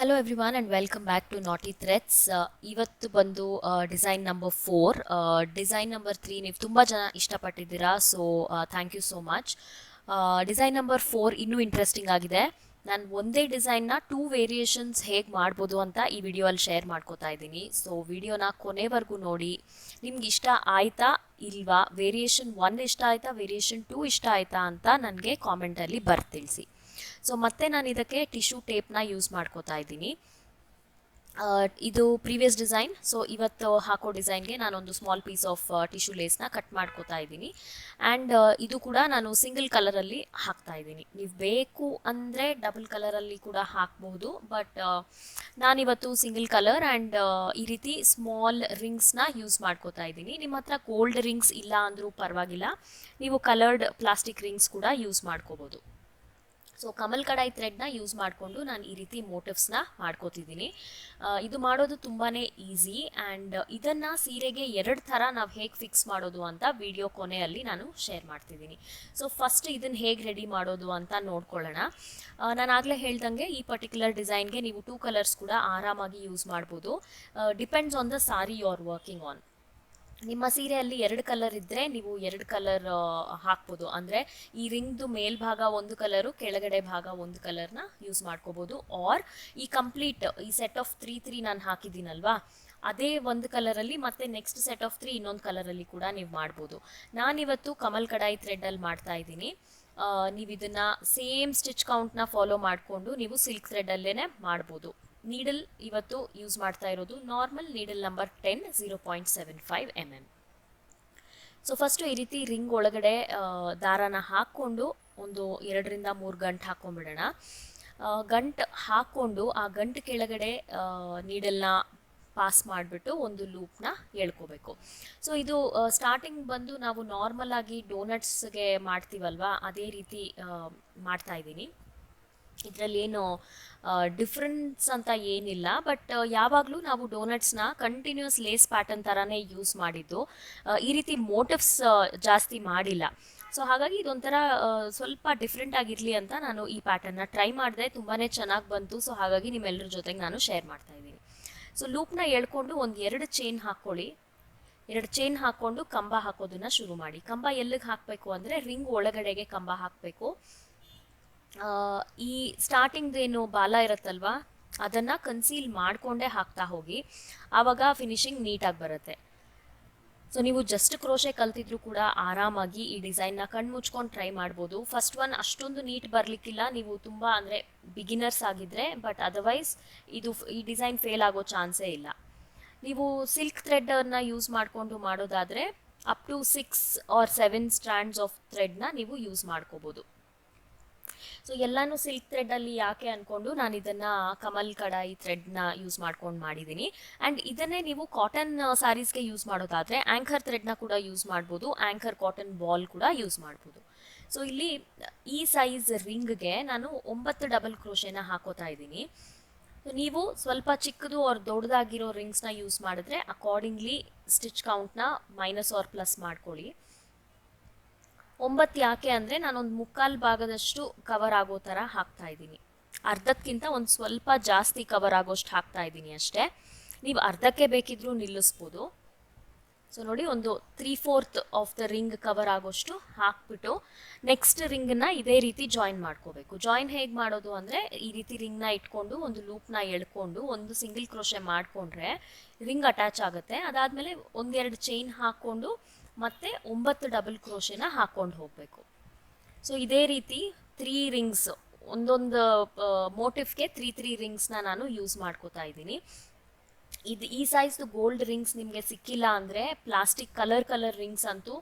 Hello everyone and welcome back to Nati threads ಇವತ್ತು ಬಂದು design number four design number three ನೀವು ತುಂಬ ಜನ ಇಷ್ಟಪಟ್ಟಿದ್ದೀರಾ so thank you so much design number four ಇನ್ನೂ interesting ಆಗಿದೆ. ನಾನು ಒಂದೇ ಡಿಸೈನ್ನ ಟೂ ವೇರಿಯೇಷನ್ಸ್ ಹೇಗೆ ಮಾಡ್ಬೋದು ಅಂತ ಈ ವಿಡಿಯೋ ಅಲ್ಲಿ ಶೇರ್ ಮಾಡ್ಕೋತಾ ಇದ್ದೀನಿ. ಸೊ ವಿಡಿಯೋನ ಕೊನೆವರೆಗೂ ನೋಡಿ. ನಿಮ್ಗೆ ಇಷ್ಟ ಆಯ್ತಾ, ಇಲ್ವಾ? ವೇರಿಯೇಷನ್ ಒನ್ ಇಷ್ಟ ಆಯ್ತಾ ವೇರಿಯೇಷನ್ ಟೂ ಇಷ್ಟ ಆಯ್ತಾ ಅಂತ ನನಗೆ ಕಾಮೆಂಟಲ್ಲಿ ಬರ್ತಿಳಿಸಿ ಸೊ ಮತ್ತೆ ನಾನು ಇದಕ್ಕೆ ಟಿಶ್ಯೂ ಟೇಪ್ನ ಯೂಸ್ ಮಾಡ್ಕೋತಾ ಇದ್ದೀನಿ. ಇದು ಪ್ರೀವಿಯಸ್ ಡಿಸೈನ್ ಸೊ ಇವತ್ತು ಹಾಕೋ ಡಿಸೈನ್ಗೆ ನಾನೊಂದು ಸ್ಮಾಲ್ ಪೀಸ್ ಆಫ್ ಟಿಶ್ಯೂ ಲೇಸ್ನ ಕಟ್ ಮಾಡ್ಕೋತಾ ಇದ್ದೀನಿ. ಆ್ಯಂಡ್ ಇದು ಕೂಡ ನಾನು ಸಿಂಗಲ್ ಕಲರಲ್ಲಿ ಹಾಕ್ತಾ ಇದ್ದೀನಿ. ನೀವು ಬೇಕು ಅಂದರೆ ಡಬಲ್ ಕಲರಲ್ಲಿ ಕೂಡ ಹಾಕಬಹುದು ಬಟ್ ನಾನಿವತ್ತು ಸಿಂಗಲ್ ಕಲರ್ ಆ್ಯಂಡ್ ಈ ರೀತಿ ಸ್ಮಾಲ್ ರಿಂಗ್ಸ್ನ ಯೂಸ್ ಮಾಡ್ಕೋತಾ ಇದ್ದೀನಿ. ನಿಮ್ಮ ಹತ್ರ ಕೋಲ್ಡ್ ರಿಂಗ್ಸ್ ಇಲ್ಲ ಅಂದರೂ ಪರವಾಗಿಲ್ಲ. ನೀವು ಕಲರ್ಡ್ ಪ್ಲಾಸ್ಟಿಕ್ ರಿಂಗ್ಸ್ ಕೂಡ ಯೂಸ್ ಮಾಡ್ಕೋಬೋದು. ಸೊ ಕಮಲ್ ಕಡಾಯಿ ಥ್ರೆಡ್ನ ಯೂಸ್ ಮಾಡಿಕೊಂಡು ನಾನು ಈ ರೀತಿ ಮೋಟಿವ್ಸ್ನ ಮಾಡ್ಕೋತಿದ್ದೀನಿ. ಇದು ಮಾಡೋದು ತುಂಬಾ ಈಸಿ ಆ್ಯಂಡ್ ಇದನ್ನು ಸೀರೆಗೆ ಎರಡು ಥರ ನಾವು ಹೇಗೆ ಫಿಕ್ಸ್ ಮಾಡೋದು ಅಂತ ವಿಡಿಯೋ ಕೊನೆಯಲ್ಲಿ ನಾನು ಶೇರ್ ಮಾಡ್ತಿದ್ದೀನಿ. ಸೊ ಫಸ್ಟ್ ಇದನ್ನು ಹೇಗೆ ರೆಡಿ ಮಾಡೋದು ಅಂತ ನೋಡ್ಕೊಳ್ಳೋಣ. ನಾನು ಆಗಲೇ ಹೇಳ್ದಂಗೆ ಈ ಪರ್ಟಿಕ್ಯುಲರ್ ಡಿಸೈನ್ಗೆ ನೀವು ಟೂ ಕಲರ್ಸ್ ಕೂಡ ಆರಾಮಾಗಿ ಯೂಸ್ ಮಾಡ್ಬೋದು. Depends on the sari you are working on ನಿಮ್ಮ ಸೀರೆಯಲ್ಲಿ ಎರಡು ಕಲರ್ ಇದ್ದರೆ ನೀವು ಎರಡು ಕಲರ್ ಹಾಕ್ಬೋದು. ಅಂದರೆ ಈ ರಿಂಗ್ದು ಮೇಲ್ಭಾಗ ಒಂದು ಕಲರು ಕೆಳಗಡೆ ಭಾಗ ಒಂದು ಕಲರ್ನ ಯೂಸ್ ಮಾಡ್ಕೋಬೋದು. ಆರ್ ಈ ಕಂಪ್ಲೀಟ್ ಈ ಸೆಟ್ ಆಫ್ ತ್ರೀ ತ್ರೀ ನಾನು ಹಾಕಿದ್ದೀನಲ್ವಾ? ಅದೇ ಒಂದು ಕಲರಲ್ಲಿ ಮತ್ತೆ ನೆಕ್ಸ್ಟ್ ಸೆಟ್ ಆಫ್ ತ್ರೀ ಇನ್ನೊಂದು ಕಲರಲ್ಲಿ ಕೂಡ ನೀವು ಮಾಡ್ಬೋದು. ನಾನಿವತ್ತು ಕಮಲ್ ಕಡಾಯಿ ಥ್ರೆಡ್ಡಲ್ಲಿ ಮಾಡ್ತಾ ಇದ್ದೀನಿ. ನೀವು ಇದನ್ನ ಸೇಮ್ ಸ್ಟಿಚ್ ಕೌಂಟ್ನ ಫಾಲೋ ಮಾಡಿಕೊಂಡು ನೀವು ಸಿಲ್ಕ್ ಥ್ರೆಡಲ್ಲೇ ಮಾಡ್ಬೋದು. ನೀಡಲ್ ಇವತ್ತು ಯೂಸ್ ಮಾಡ್ತಾ ಇರೋದು normal needle number ten zero point seven five M M so first ಈ ರೀತಿ ರಿಂಗ್ ಒಳಗಡೆ ದಾರನ ಹಾಕ್ಕೊಂಡು ಒಂದು ಎರಡರಿಂದ ಮೂರು ಗಂಟು ಹಾಕ್ಕೊಂಬಿಡೋಣ ಗಂಟು ಹಾಕ್ಕೊಂಡು ಆ ಗಂಟು ಕೆಳಗಡೆ ನೀಡಲ್ನ ಪಾಸ್ ಮಾಡಿಬಿಟ್ಟು ಒಂದು ಲೂಪ್ನ ಎಳ್ಕೋಬೇಕು. ಸೊ ಇದು ಸ್ಟಾರ್ಟಿಂಗ್ ಬಂದು ನಾವು ನಾರ್ಮಲ್ ಆಗಿ ಡೋನಟ್ಸ್ಗೆ ಮಾಡ್ತೀವಲ್ವಾ, ಅದೇ ರೀತಿ ಮಾಡ್ತಾ ಇದ್ದೀನಿ. ಇದರಲ್ಲಿ ಏನು ಡಿಫ್ರೆನ್ಸ್ ಅಂತ ಏನಿಲ್ಲ. ಬಟ್ ಯಾವಾಗಲೂ ನಾವು ಡೋನಟ್ಸ್ನ ಕಂಟಿನ್ಯೂಸ್ ಲೇಸ್ ಪ್ಯಾಟರ್ನ್ ಥರನೇ ಯೂಸ್ ಮಾಡಿದ್ದು. ಈ ರೀತಿ ಮೋಟಿವ್ಸ್ ಜಾಸ್ತಿ ಮಾಡಿಲ್ಲ. ಸೊ ಹಾಗಾಗಿ ಇದೊಂಥರ ಸ್ವಲ್ಪ ಡಿಫ್ರೆಂಟ್ ಆಗಿರಲಿ ಅಂತ ನಾನು ಈ ಪ್ಯಾಟರ್ನ ಟ್ರೈ ಮಾಡಿದೆ. ತುಂಬಾ ಚೆನ್ನಾಗಿ ಬಂತು. ಸೊ ಹಾಗಾಗಿ ನಿಮ್ಮೆಲ್ಲರ ಜೊತೆಗೆ ನಾನು ಶೇರ್ ಮಾಡ್ತಾ ಇದ್ದೀನಿ. ಸೊ ಲೂಪ್ನ ಎಳ್ಕೊಂಡು ಒಂದು ಎರಡು ಚೈನ್ ಹಾಕ್ಕೊಳ್ಳಿ ಎರಡು ಚೈನ್ ಹಾಕ್ಕೊಂಡು ಕಂಬ ಹಾಕೋದನ್ನ ಶುರು ಮಾಡಿ. ಕಂಬ ಎಲ್ಲಿಗೆ ಹಾಕಬೇಕು ಅಂದರೆ ರಿಂಗ್ ಒಳಗಡೆಗೆ ಕಂಬ ಹಾಕಬೇಕು. ಈ ಸ್ಟಾರ್ಟಿಂಗ್ ಏನು ಬಾಲ ಇರುತ್ತಲ್ವಾ, ಅದನ್ನ ಕನ್ಸೀಲ್ ಮಾಡ್ಕೊಂಡೇ ಹಾಕ್ತಾ ಹೋಗಿ, ಆವಾಗ ಫಿನಿಶಿಂಗ್ ನೀಟಾಗಿ ಬರುತ್ತೆ. ಸೊ ನೀವು ಜಸ್ಟ್ ಕ್ರೋಶೆ ಕಲ್ತಿದ್ರು ಕೂಡ ಆರಾಮಾಗಿ ಈ ಡಿಸೈನ್ನ ಕಣ್ಣು ಮುಚ್ಕೊಂಡು ಟ್ರೈ ಮಾಡ್ಬೋದು. ಫಸ್ಟ್ ಒನ್ ಅಷ್ಟೊಂದು ನೀಟ್ ಬರಲಿಕ್ಕಿಲ್ಲ. ನೀವು ತುಂಬ ಅಂದರೆ ಬಿಗಿನರ್ಸ್ ಆಗಿದ್ರೆ ಬಟ್ ಅದರ್ವೈಸ್ ಇದು ಈ ಡಿಸೈನ್ ಫೇಲ್ ಆಗೋ ಚಾನ್ಸೇ ಇಲ್ಲ. ನೀವು ಸಿಲ್ಕ್ ಥ್ರೆಡ್ನ ಯೂಸ್ ಮಾಡಿಕೊಂಡು ಮಾಡೋದಾದರೆ up to six or seven strands of ಥ್ರೆಡ್ನ ನೀವು ಯೂಸ್ ಮಾಡ್ಕೋಬೋದು. ಸೊ ಎಲ್ಲಾನು ಸಿಲ್ಕ್ ಥ್ರೆಡ್ಡಲ್ಲಿ ಯಾಕೆ ಅಂದ್ಕೊಂಡು ನಾನು ಇದನ್ನು ಕಮಲ್ ಕಡಾಯಿ ಥ್ರೆಡ್ನ ಯೂಸ್ ಮಾಡ್ಕೊಂಡು ಮಾಡಿದ್ದೀನಿ ಆ್ಯಂಡ್ ಇದನ್ನೇ ನೀವು ಕಾಟನ್ ಸ್ಯಾರೀಸ್ಗೆ ಯೂಸ್ ಮಾಡೋದಾದರೆ ಆ್ಯಂಕರ್ ಥ್ರೆಡ್ನ ಕೂಡ ಯೂಸ್ ಮಾಡ್ಬೋದು ಆ್ಯಂಕರ್ ಕಾಟನ್ ಬಾಲ್ ಕೂಡ ಯೂಸ್ ಮಾಡ್ಬೋದು. ಸೊ ಇಲ್ಲಿ ಈ ಸೈಜ್ ರಿಂಗ್ಗೆ ನಾನು ಒಂಬತ್ತು ಡಬಲ್ ಕ್ರೋಶೆನ ಹಾಕೋತಾ ಇದ್ದೀನಿ. ನೀವು ಸ್ವಲ್ಪ ಚಿಕ್ಕದು ಅವ್ರ ದೊಡ್ಡದಾಗಿರೋ ರಿಂಗ್ಸ್ನ ಯೂಸ್ ಮಾಡಿದ್ರೆ ಅಕಾರ್ಡಿಂಗ್ಲಿ ಸ್ಟಿಚ್ ಕೌಂಟ್ನ ಮೈನಸ್ ಆರ್ ಪ್ಲಸ್ ಮಾಡ್ಕೊಳ್ಳಿ. ಒಂಬತ್ತು ಯಾಕೆ ಅಂದರೆ ನಾನೊಂದು ಮುಕ್ಕಾಲು ಭಾಗದಷ್ಟು ಕವರ್ ಆಗೋ ಥರ ಹಾಕ್ತಾ ಇದ್ದೀನಿ. ಅರ್ಧಕ್ಕಿಂತ ಒಂದು ಸ್ವಲ್ಪ ಜಾಸ್ತಿ ಕವರ್ ಆಗೋಷ್ಟು ಹಾಕ್ತಾ ಇದ್ದೀನಿ ಅಷ್ಟೇ. ನೀವು ಅರ್ಧಕ್ಕೆ ಬೇಕಿದ್ರೂ ನಿಲ್ಲಿಸ್ಬೋದು. ಸೊ ನೋಡಿ, ಒಂದು three fourth of the ring cover ಆಗೋಷ್ಟು ಹಾಕ್ಬಿಟ್ಟು ನೆಕ್ಸ್ಟ್ ರಿಂಗನ್ನ ಇದೇ ರೀತಿ ಜಾಯಿನ್ ಮಾಡ್ಕೋಬೇಕು. ಜಾಯಿನ್ ಹೇಗೆ ಮಾಡೋದು ಅಂದರೆ, ಈ ರೀತಿ ರಿಂಗ್ನ ಇಟ್ಕೊಂಡು, ಒಂದು ಲೂಪ್ನ ಎಳ್ಕೊಂಡು, ಒಂದು ಸಿಂಗಲ್ ಕ್ರೋಶೆ ಮಾಡಿಕೊಂಡ್ರೆ ರಿಂಗ್ ಅಟ್ಯಾಚ್ ಆಗುತ್ತೆ. ಅದಾದಮೇಲೆ ಒಂದೆರಡು ಚೈನ್ ಹಾಕ್ಕೊಂಡು ಮತ್ತೆ ಒಂಬತ್ತು ಡಬಲ್ ಕ್ರೋಶೆನ ಹಾಕೊಂಡು ಹೋಗಬೇಕು. ಸೊ ಇದೇ ರೀತಿ ತ್ರೀ ರಿಂಗ್ಸ್ ಒಂದೊಂದು ಮೋಟಿಫ್ಗೆ ತ್ರೀ ತ್ರೀ ರಿಂಗ್ಸ್ನ ನಾನು ಯೂಸ್ ಮಾಡ್ಕೋತಾ ಇದ್ದೀನಿ. ಇದು ಈ ಸೈಜ್ದು ಗೋಲ್ಡ್ ರಿಂಗ್ಸ್ ನಿಮಗೆ ಸಿಕ್ಕಿಲ್ಲ ಅಂದರೆ ಪ್ಲಾಸ್ಟಿಕ್ ಕಲರ್ ಕಲರ್ ರಿಂಗ್ಸ್ ಅಂತೂ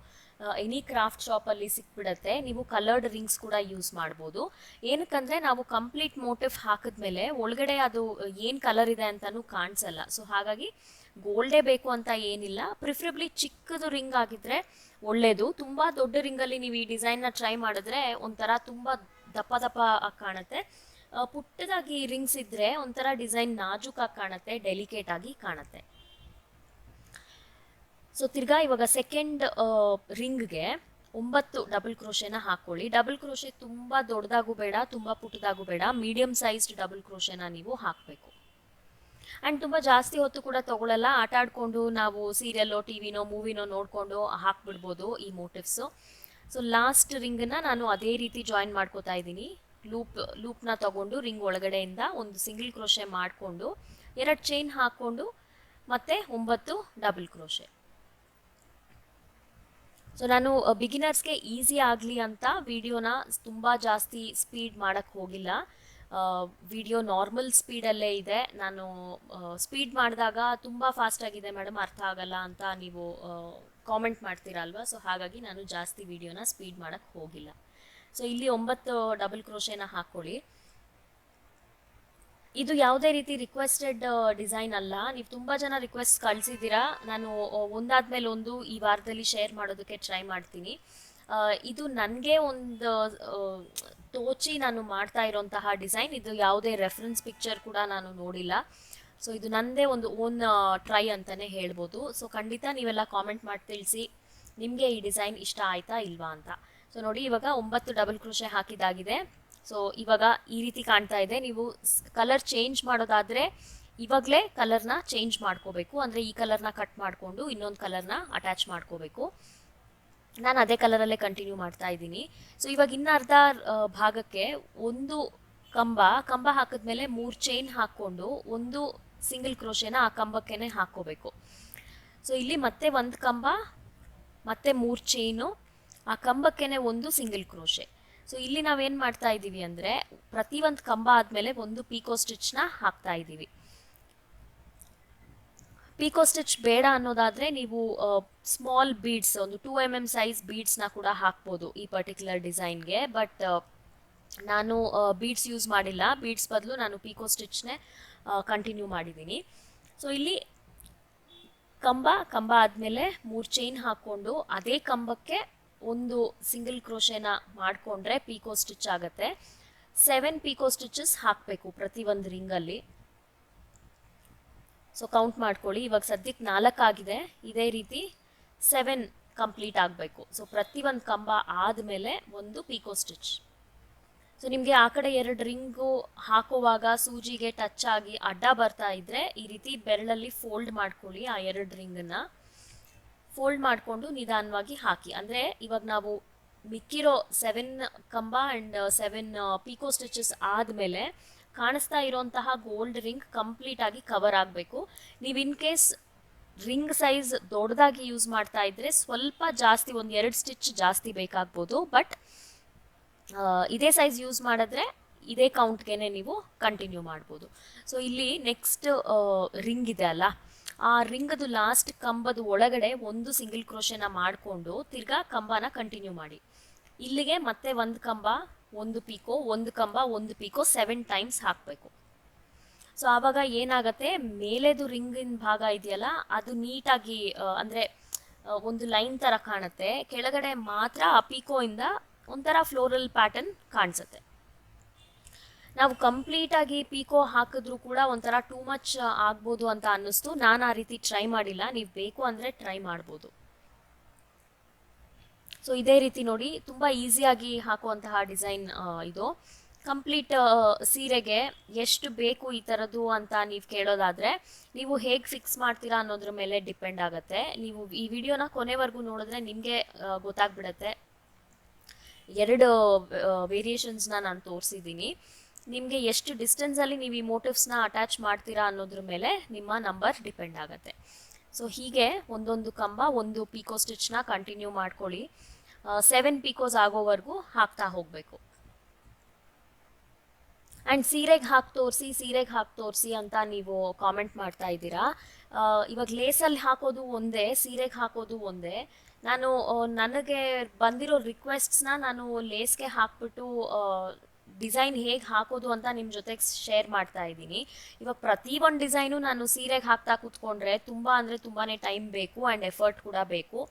ಎನಿ ಕ್ರಾಫ್ಟ್ ಶಾಪಲ್ಲಿ ಸಿಕ್ಬಿಡತ್ತೆ. ನೀವು ಕಲರ್ಡ್ ರಿಂಗ್ಸ್ ಕೂಡ ಯೂಸ್ ಮಾಡ್ಬೋದು. ಏನಕ್ಕಂದರೆ ನಾವು ಕಂಪ್ಲೀಟ್ ಮೋಟಿವ್ ಹಾಕಿದ್ಮೇಲೆ ಒಳಗಡೆ ಅದು ಏನು ಕಲರ್ ಇದೆ ಅಂತಲೂ ಕಾಣಿಸಲ್ಲ. ಸೊ ಹಾಗಾಗಿ ಗೋಲ್ಡೇ ಬೇಕು ಅಂತ ಏನಿಲ್ಲ. ಪ್ರಿಫ್ರೆಬ್ಲಿ ಚಿಕ್ಕದು ರಿಂಗ್ ಆಗಿದ್ರೆ ಒಳ್ಳೇದು. ತುಂಬ ದೊಡ್ಡ ರಿಂಗಲ್ಲಿ ನೀವು ಈ ಡಿಸೈನ್ನ ಟ್ರೈ ಮಾಡಿದ್ರೆ ಒಂಥರ ತುಂಬ ದಪ್ಪ ದಪ್ಪ ಕಾಣುತ್ತೆ. ಪುಟ್ಟದಾಗಿ ರಿಂಗ್ಸ್ ಇದ್ರೆ ಒಂಥರ ಡಿಸೈನ್ ನಾಜೂಕಾಗಿ ಕಾಣುತ್ತೆ ಡೆಲಿಕೇಟ್ ಆಗಿ ಕಾಣುತ್ತೆ. ಸೊ ತಿರ್ಗಾ ಇವಾಗ ಸೆಕೆಂಡ್ ರಿಂಗ್ಗೆ ಒಂಬತ್ತು ಡಬಲ್ ಕ್ರೋಶೆನ ಹಾಕೊಳ್ಳಿ. ಡಬಲ್ ಕ್ರೋಶೆ ತುಂಬ ದೊಡ್ಡದಾಗೂ ಬೇಡ, ತುಂಬ ಪುಟ್ಟದಾಗೂ ಬೇಡ. ಮೀಡಿಯಂ ಸೈಜ್ಡ್ ಡಬಲ್ ಕ್ರೋಶೆನ ನೀವು ಹಾಕಬೇಕು. ಆ್ಯಂಡ್ ತುಂಬ ಜಾಸ್ತಿ ಹೊತ್ತು ಕೂಡ ತಗೊಳ್ಳಲ್ಲ ಆಟ ಆಡ್ಕೊಂಡು ನಾವು ಸೀರಿಯಲ್ಲೋ ಟಿವಿನೋ ಮೂವಿನೋ ನೋಡಿಕೊಂಡು ಹಾಕ್ಬಿಡ್ಬೋದು ಈ ಮೋಟಿವ್ಸು ಸೊ ಲಾಸ್ಟ್ ರಿಂಗನ್ನು ನಾನು ಅದೇ ರೀತಿ ಜಾಯಿನ್ ಮಾಡ್ಕೋತಾ ಇದ್ದೀನಿ. ಲೂಪ್ ಲೂಪ್ನ ತಗೊಂಡು ರಿಂಗ್ ಒಳಗಡೆಯಿಂದ ಒಂದು ಸಿಂಗಲ್ ಕ್ರೋಶೆ ಮಾಡಿಕೊಂಡು ಎರಡು ಚೈನ್ ಹಾಕ್ಕೊಂಡು ಮತ್ತೆ ಒಂಬತ್ತು ಡಬಲ್ ಕ್ರೋಶೆ ಸೊ ನಾನು ಬಿಗಿನರ್ಸ್ಗೆ ಈಸಿ ಆಗಲಿ ಅಂತ ವಿಡಿಯೋನ ತುಂಬ ಜಾಸ್ತಿ ಸ್ಪೀಡ್ ಮಾಡೋಕ್ಕೆ ಹೋಗಿಲ್ಲ. ವಿಡಿಯೋ ನಾರ್ಮಲ್ ಸ್ಪೀಡಲ್ಲೇ ಇದೆ. ನಾನು ಸ್ಪೀಡ್ ಮಾಡಿದಾಗ ತುಂಬ ಫಾಸ್ಟ್ ಆಗಿದೆ ಮೇಡಮ್ ಅರ್ಥ ಆಗಲ್ಲ ಅಂತ ನೀವು ಕಾಮೆಂಟ್ ಮಾಡ್ತೀರಾ ಅಲ್ವಾ ಸೊ ಹಾಗಾಗಿ ನಾನು ಜಾಸ್ತಿ ವಿಡಿಯೋನ ಸ್ಪೀಡ್ ಮಾಡೋಕ್ಕೆ ಹೋಗಿಲ್ಲ. ಸೊ ಇಲ್ಲಿ ಒಂಬತ್ತು ಡಬಲ್ ಕ್ರೋಶೇನ ಹಾಕ್ಕೊಳ್ಳಿ ಇದು ಯಾವುದೇ ರೀತಿ ರಿಕ್ವೆಸ್ಟೆಡ್ ಡಿಸೈನ್ ಅಲ್ಲ. ನೀವು ತುಂಬ ಜನ ರಿಕ್ವೆಸ್ಟ್ ಕಳಿಸಿದ್ದೀರಾ. ನಾನು ಒಂದಾದ್ಮೇಲೆ ಒಂದು ಈ ವಾರದಲ್ಲಿ ಶೇರ್ ಮಾಡೋದಕ್ಕೆ ಟ್ರೈ ಮಾಡ್ತೀನಿ. ಇದು ನನಗೆ ಒಂದು ತೋಚಿ ನಾನು ಮಾಡ್ತಾ ಇರೋಂತಹ ಡಿಸೈನ್. ಇದು ಯಾವುದೇ ರೆಫರೆನ್ಸ್ ಪಿಕ್ಚರ್ ಕೂಡ ನಾನು ನೋಡಿಲ್ಲ. ಸೊ ಇದು ನನ್ನದೇ ಒಂದು ಓನ್ ಟ್ರೈ ಅಂತಲೇ ಹೇಳ್ಬೋದು. ಸೊ ಖಂಡಿತ ನೀವೆಲ್ಲ ಕಾಮೆಂಟ್ ಮಾಡಿ ತಿಳಿಸಿ ನಿಮಗೆ ಈ ಡಿಸೈನ್ ಇಷ್ಟ ಆಯ್ತಾ ಇಲ್ವಾ ಅಂತ. ಸೊ ನೋಡಿ, ಇವಾಗ ಒಂಬತ್ತು ಡಬಲ್ ಕ್ರೋಶೆ ಹಾಕಿದಾಗಿದೆ ಸೊ ಇವಾಗ ಈ ರೀತಿ ಕಾಣ್ತಾ ಇದೆ. ನೀವು ಕಲರ್ ಚೇಂಜ್ ಮಾಡೋದಾದರೆ ಇವಾಗಲೇ ಕಲರ್ನ ಚೇಂಜ್ ಮಾಡ್ಕೋಬೇಕು. ಅಂದರೆ ಈ ಕಲರ್ನ ಕಟ್ ಮಾಡಿಕೊಂಡು ಇನ್ನೊಂದು ಕಲರ್ನ ಅಟ್ಯಾಚ್ ಮಾಡ್ಕೋಬೇಕು. ನಾನು ಅದೇ ಕಲರಲ್ಲೇ ಕಂಟಿನ್ಯೂ ಮಾಡ್ತಾ ಇದ್ದೀನಿ. ಸೊ ಇವಾಗ ಇನ್ನು ಅರ್ಧ ಭಾಗಕ್ಕೆ ಒಂದು ಕಂಬ ಕಂಬ ಹಾಕಿದ್ಮೇಲೆ ಮೂರು ಚೈನ್ ಹಾಕ್ಕೊಂಡು ಒಂದು ಸಿಂಗಲ್ ಕ್ರೋಶೆನ ಆ ಕಂಬಕ್ಕೇನೆ ಹಾಕ್ಕೋಬೇಕು. ಸೊ ಇಲ್ಲಿ ಮತ್ತೆ ಒಂದು ಕಂಬ, ಮತ್ತೆ ಮೂರು ಚೈನು ಆ ಕಂಬಕ್ಕೇನೆ ಒಂದು ಸಿಂಗಲ್ ಕ್ರೋಶೆ ಸೊ ಇಲ್ಲಿ ನಾವೇನು ಮಾಡ್ತಾ ಇದ್ದೀವಿ ಅಂದರೆ ಪ್ರತಿ ಒಂದು ಕಂಬ ಆದಮೇಲೆ ಒಂದು ಪೀಕೋ ಸ್ಟಿಚ್ನ ಹಾಕ್ತಾ ಇದ್ದೀವಿ ಪೀಕೋ ಸ್ಟಿಚ್ ಬೇಡ ಅನ್ನೋದಾದರೆ ನೀವು ಸ್ಮಾಲ್ ಬೀಡ್ಸ್ ಒಂದು ಟೂ ಎಂ ಎಂ ಸೈಜ್ ಬೀಡ್ಸ್ನ ಕೂಡ ಹಾಕ್ಬೋದು ಈ ಪರ್ಟಿಕ್ಯುಲರ್ ಡಿಸೈನ್ಗೆ ಬಟ್ ನಾನು ಬೀಡ್ಸ್ ಯೂಸ್ ಮಾಡಿಲ್ಲ. ಬೀಡ್ಸ್ ಬದಲು ನಾನು ಪೀಕೋ ಸ್ಟಿಚ್ನೇ ಕಂಟಿನ್ಯೂ ಮಾಡಿದ್ದೀನಿ. ಸೊ ಇಲ್ಲಿ ಕಂಬ ಕಂಬ ಆದಮೇಲೆ ಮೂರು ಚೈನ್ ಹಾಕ್ಕೊಂಡು ಅದೇ ಕಂಬಕ್ಕೆ ಒಂದು ಸಿಂಗಲ್ ಕ್ರೋಶೆನ ಮಾಡಿಕೊಂಡ್ರೆ ಪೀಕೋ ಸ್ಟಿಚ್ ಆಗುತ್ತೆ. ಸೆವೆನ್ ಪೀಕೋ ಸ್ಟಿಚಸ್ ಹಾಕಬೇಕು ಪ್ರತಿ ಒಂದು ರಿಂಗಲ್ಲಿ ಸೊ ಕೌಂಟ್ ಮಾಡ್ಕೊಳ್ಳಿ. ಇವಾಗ ಸದ್ಯಕ್ಕೆ ನಾಲ್ಕಾಗಿದೆ ಇದೇ ರೀತಿ ಸೆವೆನ್ ಕಂಪ್ಲೀಟ್ ಆಗಬೇಕು. ಸೊ ಪ್ರತಿ ಒಂದು ಕಂಬ ಆದಮೇಲೆ ಒಂದು ಪೀಕೋ ಸ್ಟಿಚ್ ಸೊ ನಿಮಗೆ ಆ ಕಡೆ ಎರಡು ರಿಂಗು ಹಾಕುವಾಗ ಸೂಜಿಗೆ ಟಚ್ ಆಗಿ ಅಡ್ಡ ಬರ್ತಾ ಇದ್ರೆ ಈ ರೀತಿ ಬೆರಳಲ್ಲಿ ಫೋಲ್ಡ್ ಮಾಡ್ಕೊಳ್ಳಿ ಆ ಎರಡು ರಿಂಗನ್ನ. ಫೋಲ್ಡ್ ಮಾಡಿಕೊಂಡು ನಿಧಾನವಾಗಿ ಹಾಕಿ. ಅಂದರೆ ಇವಾಗ ನಾವು ಮಿಕ್ಕಿರೋ ಸೆವೆನ್ ಕಂಬ ಆ್ಯಂಡ್ ಸೆವೆನ್ ಪೀಕೋ ಸ್ಟಿಚಸ್ ಆದಮೇಲೆ ಕಾಣಿಸ್ತಾ ಇರೋಂತಹ ಗೋಲ್ಡ್ ರಿಂಗ್ ಕಂಪ್ಲೀಟ್ ಆಗಿ ಕವರ್ ಆಗಬೇಕು. ನೀವು ಇನ್ ಕೇಸ್ ರಿಂಗ್ ಸೈಜ್ ದೊಡ್ಡದಾಗಿ ಯೂಸ್ ಮಾಡ್ತಾ ಇದ್ರೆ ಸ್ವಲ್ಪ ಜಾಸ್ತಿ ಒಂದು ಎರಡು ಸ್ಟಿಚ್ ಜಾಸ್ತಿ ಬೇಕಾಗ್ಬೋದು. ಬಟ್ ಇದೇ ಸೈಜ್ ಯೂಸ್ ಮಾಡಿದ್ರೆ ಇದೇ ಕೌಂಟ್ಗೆನೆ ನೀವು ಕಂಟಿನ್ಯೂ ಮಾಡ್ಬೋದು. ಸೊ ಇಲ್ಲಿ ನೆಕ್ಸ್ಟ್ ರಿಂಗ್ ಇದೆ ಅಲ್ಲ. ಆ ರಿಂಗದು ಲಾಸ್ಟ್ ಕಂಬದ ಒಳಗಡೆ ಒಂದು ಸಿಂಗಲ್ ಕ್ರೋಶೆನ ಮಾಡಿಕೊಂಡು ತಿರ್ಗಾ ಕಂಬನ ಕಂಟಿನ್ಯೂ ಮಾಡಿ. ಇಲ್ಲಿಗೆ ಮತ್ತೆ ಒಂದು ಕಂಬ ಒಂದು ಪೀಕೋ, ಒಂದು ಕಂಬ, ಒಂದು ಪೀಕೋ ಸೆವೆನ್ ಟೈಮ್ಸ್ ಹಾಕಬೇಕು. ಸೊ ಆವಾಗ ಏನಾಗತ್ತೆ? ಮೇಲೆದು ರಿಂಗಿನ ಭಾಗ ಇದೆಯಲ್ಲ, ಅದು ನೀಟಾಗಿ ಅಂದರೆ ಒಂದು ಲೈನ್ ಥರ ಕಾಣುತ್ತೆ. ಕೆಳಗಡೆ ಮಾತ್ರ ಆ ಪೀಕೋಯಿಂದ ಒಂಥರ ಫ್ಲೋರಲ್ ಪ್ಯಾಟರ್ನ್ ಕಾಣಿಸುತ್ತೆ. ನಾವು ಕಂಪ್ಲೀಟಾಗಿ ಪೀಕೋ ಹಾಕಿದ್ರೂ ಕೂಡ ಒಂಥರ ಟೂ ಮಚ್ ಆಗ್ಬೋದು ಅಂತ ಅನ್ನಿಸ್ತು. ನಾನು ಆ ರೀತಿ ಟ್ರೈ ಮಾಡಿಲ್ಲ. ನೀವು ಬೇಕು ಅಂದರೆ ಟ್ರೈ ಮಾಡ್ಬೋದು. ಸೊ ಇದೇ ರೀತಿ ನೋಡಿ, ತುಂಬ ಈಸಿಯಾಗಿ ಹಾಕುವಂತಹ ಡಿಸೈನ್ ಇದು. ಕಂಪ್ಲೀಟ್ ಸೀರೆಗೆ ಎಷ್ಟು ಬೇಕು ಈ ಥರದ್ದು ಅಂತ ನೀವು ಕೇಳೋದಾದರೆ, ನೀವು ಹೇಗೆ ಫಿಕ್ಸ್ ಮಾಡ್ತೀರಾ ಅನ್ನೋದ್ರ ಮೇಲೆ ಡಿಪೆಂಡ್ ಆಗುತ್ತೆ. ನೀವು ಈ ವಿಡಿಯೋನ ಕೊನೆವರೆಗೂ ನೋಡಿದ್ರೆ ನಿಮಗೆ ಗೊತ್ತಾಗ್ಬಿಡತ್ತೆ. ಎರಡು ವೇರಿಯೇಷನ್ಸ್ನ ನಾನು ತೋರಿಸಿದ್ದೀನಿ. ನಿಮಗೆ ಎಷ್ಟು ಡಿಸ್ಟೆನ್ಸಲ್ಲಿ ನೀವು ಈ ಮೋಟಿವ್ಸ್ನ ಅಟ್ಯಾಚ್ ಮಾಡ್ತೀರಾ ಅನ್ನೋದ್ರ ಮೇಲೆ ನಿಮ್ಮ ನಂಬರ್ ಡಿಪೆಂಡ್ ಆಗುತ್ತೆ. ಸೊ ಹೀಗೆ ಒಂದೊಂದು ಕಂಬ, ಒಂದು ಪೀಕೋ ಸ್ಟಿಚ್ನ ಕಂಟಿನ್ಯೂ ಮಾಡ್ಕೊಳ್ಳಿ. ಸೆವೆನ್ ಪೀಕೋಸ್ ಆಗೋವರೆಗೂ ಹಾಕ್ತಾ ಹೋಗಬೇಕು. ಆ್ಯಂಡ್ ಸೀರೆಗೆ ಹಾಕಿ ತೋರಿಸಿ, ಸೀರೆಗೆ ಹಾಕಿ ತೋರಿಸಿ ಅಂತ ನೀವು ಕಾಮೆಂಟ್ ಮಾಡ್ತಾ ಇದ್ದೀರಾ. ಇವಾಗ ಲೇಸಲ್ಲಿ ಹಾಕೋದು ಒಂದೇ, ಸೀರೆಗೆ ಹಾಕೋದು ಒಂದೇ. ನಾನು ನನಗೆ ಬಂದಿರೋ ರಿಕ್ವೆಸ್ಟ್ಸ್ನ ನಾನು ಲೇಸ್ಗೆ ಹಾಕ್ಬಿಟ್ಟು ಡಿಸೈನ್ ಹೇಗೆ ಹಾಕೋದು ಅಂತ ನಿಮ್ಮ ಜೊತೆಗೆ ಶೇರ್ ಮಾಡ್ತಾ ಇದ್ದೀನಿ. ಇವಾಗ ಪ್ರತಿ ಒಂದು ಡಿಸೈನು ನಾನು ಸೀರೆಗೆ ಹಾಕ್ತಾ ಕೂತ್ಕೊಂಡ್ರೆ ತುಂಬ ಅಂದರೆ ತುಂಬಾ ಟೈಮ್ ಬೇಕು ಆ್ಯಂಡ್ ಎಫರ್ಟ್ ಕೂಡ ಬೇಕು.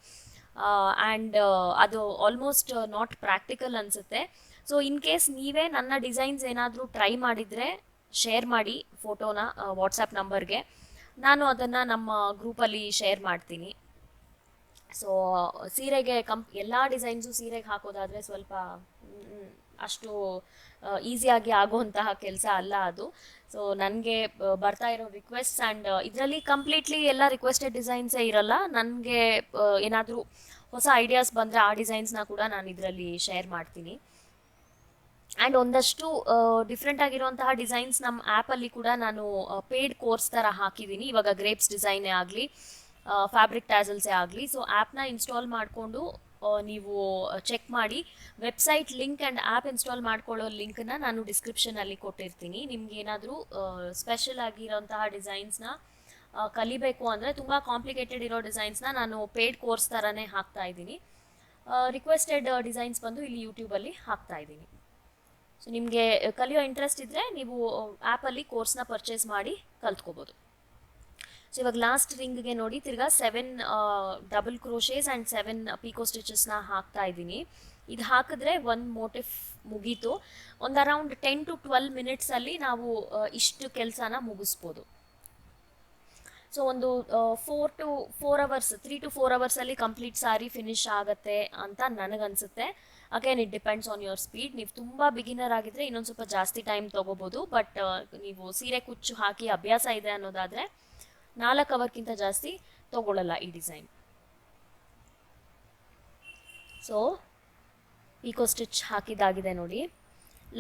ಆ್ಯಂಡ್ ಅದು ಆಲ್ಮೋಸ್ಟ್ ನಾಟ್ ಪ್ರಾಕ್ಟಿಕಲ್ ಅನಿಸುತ್ತೆ. ಸೊ, ಇನ್ ಕೇಸ್ ನೀವೇ ನನ್ನ ಡಿಸೈನ್ಸ್ ಏನಾದರೂ ಟ್ರೈ ಮಾಡಿದರೆ ಶೇರ್ ಮಾಡಿ ಫೋಟೋನ ವಾಟ್ಸಪ್ ನಂಬರ್ಗೆ. ನಾನು ಅದನ್ನು ನಮ್ಮ ಗ್ರೂಪಲ್ಲಿ ಶೇರ್ ಮಾಡ್ತೀನಿ. ಸೊ, ಸೀರೆಗೆ ಕಂಪ್ ಎಲ್ಲ ಡಿಸೈನ್ಸು ಸೀರೆಗೆ ಹಾಕೋದಾದರೆ ಸ್ವಲ್ಪ ಅಷ್ಟು ಈಸಿಯಾಗಿ ಆಗುವಂತಹ ಕೆಲಸ ಅಲ್ಲ ಅದು. ಸೊ ನನಗೆ ಬರ್ತಾ ಇರೋ ರಿಕ್ವೆಸ್ಟ್ ಆ್ಯಂಡ್ ಇದರಲ್ಲಿ ಕಂಪ್ಲೀಟ್ಲಿ ಎಲ್ಲ ರಿಕ್ವೆಸ್ಟೆಡ್ ಡಿಸೈನ್ಸೇ ಇರಲ್ಲ. ನನಗೆ ಏನಾದರೂ ಹೊಸ ಐಡಿಯಾಸ್ ಬಂದರೆ ಆ ಡಿಸೈನ್ಸ್ನ ಕೂಡ ನಾನು ಇದರಲ್ಲಿ ಶೇರ್ ಮಾಡ್ತೀನಿ. ಆ್ಯಂಡ್ ಒಂದಷ್ಟು ಡಿಫ್ರೆಂಟ್ ಆಗಿರುವಂತಹ ಡಿಸೈನ್ಸ್ ನಮ್ಮ ಆ್ಯಪಲ್ಲಿ ಕೂಡ ನಾನು ಪೇಯ್ಡ್ ಕೋರ್ಸ್ ಥರ ಹಾಕಿದ್ದೀನಿ ಇವಾಗ ಗ್ರೇಪ್ಸ್ ಡಿಸೈನೇ ಆಗಲಿ ಫ್ಯಾಬ್ರಿಕ್ ಟ್ಯಾಸಲ್ಸೇ ಆಗಲಿ. ಸೊ ಆ್ಯಪ್ನ ಇನ್ಸ್ಟಾಲ್ ಮಾಡಿಕೊಂಡು ನೀವು ಚೆಕ್ ಮಾಡಿ. Website link and app install ಮಾಡ್ಕೊಳ್ಳೋ ಲಿಂಕನ್ನ ನಾನು ಡಿಸ್ಕ್ರಿಪ್ಷನಲ್ಲಿ ಕೊಟ್ಟಿರ್ತೀನಿ. ನಿಮ್ಗೆ ಏನಾದರೂ ಸ್ಪೆಷಲ್ ಆಗಿರೋಂತಹ ಡಿಸೈನ್ಸ್ನ ಕಲಿಬೇಕು ಅಂದರೆ ತುಂಬ ಕಾಂಪ್ಲಿಕೇಟೆಡ್ ಇರೋ ಡಿಸೈನ್ಸ್ನ ನಾನು ಪೇಯ್ಡ್ ಕೋರ್ಸ್ ಥರನೇ ಹಾಕ್ತಾ ಇದ್ದೀನಿ. ರಿಕ್ವೆಸ್ಟೆಡ್ ಡಿಸೈನ್ಸ್ ಬಂದು ಇಲ್ಲಿ ಯೂಟ್ಯೂಬಲ್ಲಿ ಹಾಕ್ತಾ ಇದ್ದೀನಿ. ಸೊ ನಿಮಗೆ, ಕಲಿಯೋ ಇಂಟ್ರೆಸ್ಟ್ ಇದ್ದರೆ ನೀವು ಆ್ಯಪಲ್ಲಿ ಕೋರ್ಸ್ನ ಪರ್ಚೇಸ್ ಮಾಡಿ ಕಲ್ತ್ಕೋಬೋದು. ಸೊ ಇವಾಗ ಲಾಸ್ಟ್ ರಿಂಗ್ಗೆ ನೋಡಿ ತಿರ್ಗಾ seven double crochets and seven picot ಸ್ಟಿಚಸ್ನ ಹಾಕ್ತಾ ಇದ್ದೀನಿ. ಇದು ಹಾಕಿದ್ರೆ ಒಂದು ಮೋಟಿಫ್ ಮುಗೀತು. ಒಂದು ಅರೌಂಡ್ ಟೆನ್ ಟು ಟ್ವೆಲ್ ಮಿನಿಟ್ಸಲ್ಲಿ ನಾವು ಇಷ್ಟು ಕೆಲಸನ ಮುಗಿಸ್ಬೋದು. ಸೊ ಒಂದು four to four hours three to four ಅವರ್ಸಲ್ಲಿ complete sorry finish ಆಗುತ್ತೆ ಅಂತ ನನಗನ್ಸುತ್ತೆ. Again it depends on your speed ನೀವು ತುಂಬ ಬಿಗಿನರ್ ಆಗಿದ್ರೆ ಇನ್ನೊಂದು ಸ್ವಲ್ಪ ಜಾಸ್ತಿ ಟೈಮ್ ತೊಗೋಬೋದು ಬಟ್ ನೀವು ಸೀರೆ ಕುಚ್ಚು ಹಾಕಿ ಅಭ್ಯಾಸ ಇದೆ ಅನ್ನೋದಾದರೆ ನಾಲ್ಕು ಅವರ್ಗಿಂತ ಜಾಸ್ತಿ ತಗೊಳ್ಳಲ್ಲ ಈ ಡಿಸೈನ್. ಸೊ ಈಕೋ ಸ್ಟಿಚ್ ಹಾಕಿದ್ದಾಗಿದೆ ನೋಡಿ.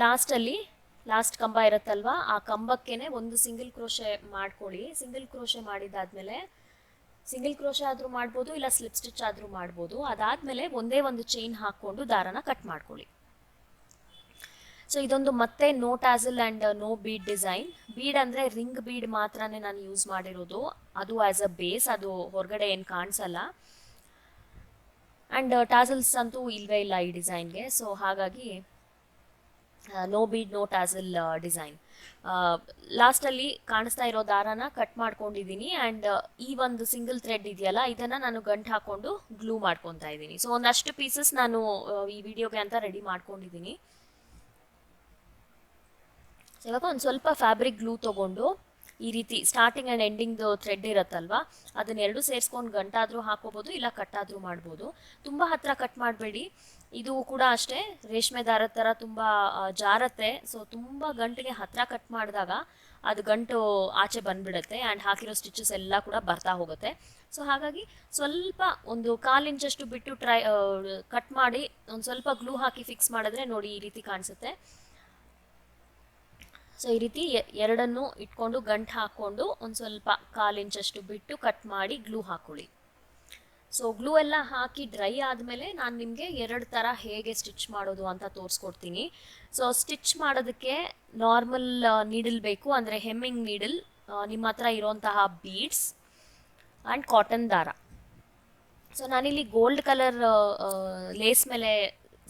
ಲಾಸ್ಟಲ್ಲಿ ಲಾಸ್ಟ್ ಕಂಬ ಇರುತ್ತಲ್ವಾ? ಆ ಕಂಬಕ್ಕೇನೆ ಒಂದು ಸಿಂಗಲ್ ಕ್ರೋಶೆ ಮಾಡ್ಕೊಳ್ಳಿ. ಸಿಂಗಲ್ ಕ್ರೋಶೆ ಮಾಡಿದ್ದಾದ್ಮೇಲೆ ಸಿಂಗಲ್ ಕ್ರೋಶೆ ಆದರೂ ಮಾಡ್ಬೋದು, ಇಲ್ಲ ಸ್ಲಿಪ್ ಸ್ಟಿಚ್ ಆದರೂ ಮಾಡ್ಬೋದು. ಅದಾದಮೇಲೆ ಒಂದೇ ಒಂದು ಚೈನ್ ಹಾಕ್ಕೊಂಡು ದಾರನ ಕಟ್ ಮಾಡ್ಕೊಳ್ಳಿ. ಸೊ ಇದೊಂದು ಮತ್ತೆ no tassel and no bead design bead ಅಂದ್ರೆ ರಿಂಗ್ ಬೀಡ್ ಮಾತ್ರನೇ ನಾನು ಯೂಸ್ ಮಾಡಿರೋದು. ಅದು ಆಸ್ ಅ ಬೇಸ್ ಅದು ಹೊರಗಡೆ ಏನು ಕಾಣಿಸಲ್ಲ. ಅಂಡ್ ಟಾಸಲ್ಸ್ ಅಂತೂ ಇಲ್ವೇ ಇಲ್ಲ ಈ ಡಿಸೈನ್ಗೆ. ಸೊ ಹಾಗಾಗಿ no bead no tassel design ಲಾಸ್ಟಲ್ಲಿ ಕಾಣಿಸ್ತಾ ಇರೋ ದಾರಾನ ಕಟ್ ಮಾಡ್ಕೊಂಡಿದ್ದೀನಿ. ಆ್ಯಂಡ್ ಈ ಒಂದು ಸಿಂಗಲ್ ಥ್ರೆಡ್ ಇದೆಯಲ್ಲ ಇದನ್ನು ನಾನು ಗಂಟು ಹಾಕ್ಕೊಂಡು ಗ್ಲೂ ಮಾಡ್ಕೊತಾ ಇದ್ದೀನಿ. ಸೊ ಒಂದಷ್ಟು ಪೀಸಸ್ ನಾನು ಆ, ಈ ವಿಡಿಯೋಗೆ ಅಂತ ರೆಡಿ ಮಾಡ್ಕೊಂಡಿದ್ದೀನಿ. ಇವಾಗ ಒಂದು ಸ್ವಲ್ಪ ಫ್ಯಾಬ್ರಿಕ್ ಗ್ಲೂ ತೊಗೊಂಡು ಈ ರೀತಿ ಸ್ಟಾರ್ಟಿಂಗ್ ಆ್ಯಂಡ್ ಎಂಡಿಂಗ್ದು ಥ್ರೆಡ್ ಇರುತ್ತಲ್ವಾ? ಅದನ್ನೆರಡು ಸೇರಿಸ್ಕೊಂಡು ಗಂಟಾದರೂ ಹಾಕೋಬೋದು, ಇಲ್ಲ ಕಟ್ಟಾದರೂ ಮಾಡ್ಬೋದು. ತುಂಬ ಹತ್ತಿರ ಕಟ್ ಮಾಡಬೇಡಿ. ಇದು ಕೂಡ ಅಷ್ಟೇ, ರೇಷ್ಮೆ ದಾರದ ಥರ ತುಂಬ ಜಾರತ್ತೆ. ಸೊ ತುಂಬ ಗಂಟಿಗೆ ಹತ್ತಿರ ಕಟ್ ಮಾಡಿದಾಗ ಅದು ಗಂಟು ಆಚೆ ಬಂದ್ಬಿಡುತ್ತೆ ಆ್ಯಂಡ್ ಹಾಕಿರೋ ಸ್ಟಿಚಸ್ ಎಲ್ಲ ಕೂಡ ಬರ್ತಾ ಹೋಗುತ್ತೆ. ಸೊ ಹಾಗಾಗಿ ಸ್ವಲ್ಪ ಒಂದು ಕಾಲು ಇಂಚಷ್ಟು ಬಿಟ್ಟು ಟ್ರೈ ಕಟ್ ಮಾಡಿ ಒಂದು ಸ್ವಲ್ಪ ಗ್ಲೂ ಹಾಕಿ ಫಿಕ್ಸ್ ಮಾಡಿದ್ರೆ ನೋಡಿ ಈ ರೀತಿ ಕಾಣಿಸುತ್ತೆ. ಸೊ ಈ ರೀತಿ ಎರಡನ್ನು ಇಟ್ಕೊಂಡು ಗಂಟು ಹಾಕ್ಕೊಂಡು ಒಂದು ಸ್ವಲ್ಪ ಕಾಲು ಇಂಚಷ್ಟು ಬಿಟ್ಟು ಕಟ್ ಮಾಡಿ ಗ್ಲೂ ಹಾಕೊಳ್ಳಿ. ಸೊ ಗ್ಲೂ ಎಲ್ಲ ಹಾಕಿ ಡ್ರೈ ಆದಮೇಲೆ ನಾನು ನಿಮಗೆ ಎರಡು ಥರ ಹೇಗೆ ಸ್ಟಿಚ್ ಮಾಡೋದು ಅಂತ ತೋರಿಸ್ಕೊಡ್ತೀನಿ. ಸೊ ಸ್ಟಿಚ್ ಮಾಡೋದಕ್ಕೆ ನಾರ್ಮಲ್ ನೀಡಲ್ ಬೇಕು, ಅಂದರೆ ಹೆಮ್ಮಿಂಗ್ ನೀಡಲ್ ನಿಮ್ಮ ಹತ್ರ ಇರೋಂತಹ ಬೀಡ್ಸ್ ಆ್ಯಂಡ್ ಕಾಟನ್ ದಾರ. ಸೊ ನಾನಿಲ್ಲಿ ಗೋಲ್ಡ್ ಕಲರ್ ಲೇಸ್ ಮೇಲೆ